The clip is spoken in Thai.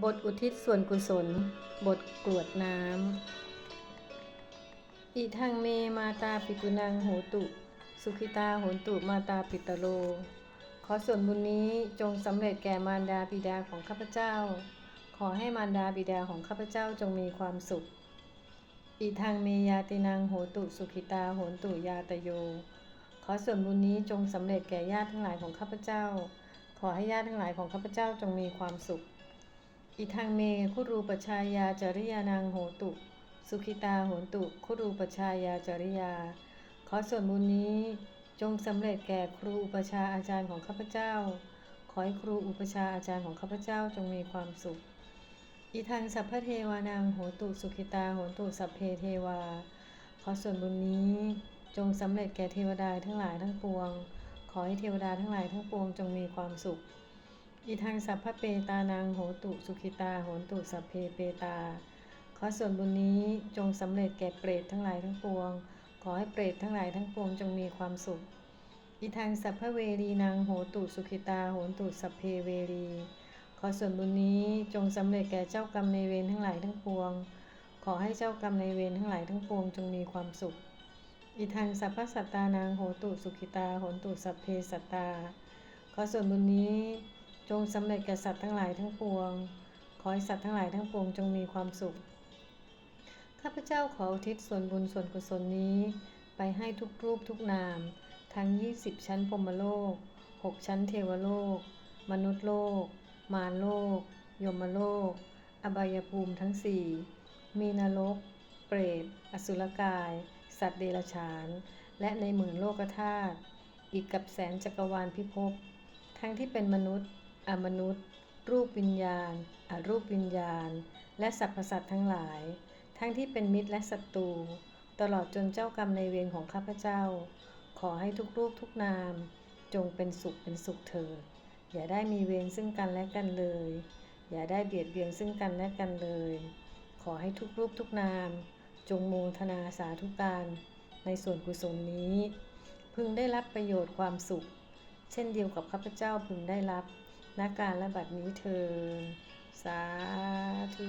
บทอุทิศส่วนกุศล บทกรวดน้ำ อิทังเมมาตาปิตุนังโหตุ สุขิตาโหนตุมาตาปิตโล ขอส่วนบุญนี้จงสำเร็จแก่มารดาบิดาของข้าพเจ้า ขอให้มารดาบิดาของข้าพเจ้าจงมีความสุข อิทังเมยาตินังโหตุ สุขิตาโหนตุยาตโย ขอส่วนบุญนี้จงสำเร็จแก่ญาติทั้งหลายของข้าพเจ้า ขอให้ญาติทั้งหลายของข้าพเจ้าจงมีความสุข อิทังเมคุรูปชายาจริยานังโหตุ สุขิตาโหตุคุรูปชายาจริยา ขอส่วนบุญนี้จงสำเร็จแก่ครูอุปชาอาจารย์ของข้าพเจ้า ขอให้ครูอุปชาอาจารย์ของข้าพเจ้าจงมีความสุข อิทังสัพพเทวานังโหตุสุขิตาโหตุสัพเพเทวา ขอส่วนบุญนี้จงสำเร็จแก่เทวดาทั้งหลายทั้งปวง ขอให้เทวดาทั้งหลายทั้งปวงจงมีความสุข อิทังสัพพเปตานังโหตุสุขิตาโหนตุสัพเพเปตา ขอส่วนบุญนี้จงสำเร็จแก่เปรตทั้งหลายทั้งปวง ขอให้เปรตทั้งหลายทั้งปวงจงมีความสุขอิทังสัพพเวรีนางโหตุสุขิตาโหนตุสัพเพเวรี ขอส่วนบุญนี้จงสำเร็จแก่เจ้ากรรมในเวรทั้งหลายทั้งปวง ขอให้เจ้ากรรมในเวรทั้งหลายทั้งปวงจงมีความสุขอิทังสัพพสัตตานางโหตุสุขิตาโหนตุสัพเพสัตตา ขอส่วนบุญนี้ จงสำเร็จแก่สัตว์ทั้งหลายทั้งปวง ขอให้สัตว์ทั้งหลายทั้งปวงจงมีความสุข ข้าพเจ้าขออุทิศส่วนบุญส่วนกุศลนี้ ไปให้ทุกรูปทุกนาม ทั้ง 20 ชั้นพรมโลก 6 ชั้นเทวโลก มนุษย์โลก มารโลก ยมโลก อบายภูมิทั้งสี่มีนรก เปรต อสุรกาย สัตว์เดรัจฉาน และในหมื่นโลกธาตุ อีกกับแสนจักรวาลพิภพ ทั้งที่เป็นมนุษย์ อมนุษย์ รูปวิญญาณอรูปวิญญาณ และสรรพสัตว์ทั้งหลาย ทั้งที่เป็นมิตรและศัตรูตลอดจนเจ้ากรรมในเวรของข้าพเจ้า ขอให้ทุกรูปทุกนาม จงเป็นสุขเป็นสุขเถิดอย่าได้มีเวรซึ่งกันและกันเลย อย่าได้เบียดเบียนซึ่งกันและกันเลย ขอให้ทุกรูปทุกนาม จงโมทนาสาธุการในส่วนกุศลนี้ พึงได้รับประโยชน์ความสุข เช่นเดียวกับข้าพเจ้าพึงได้รับ ณการและบัดนี้เธอสาธุ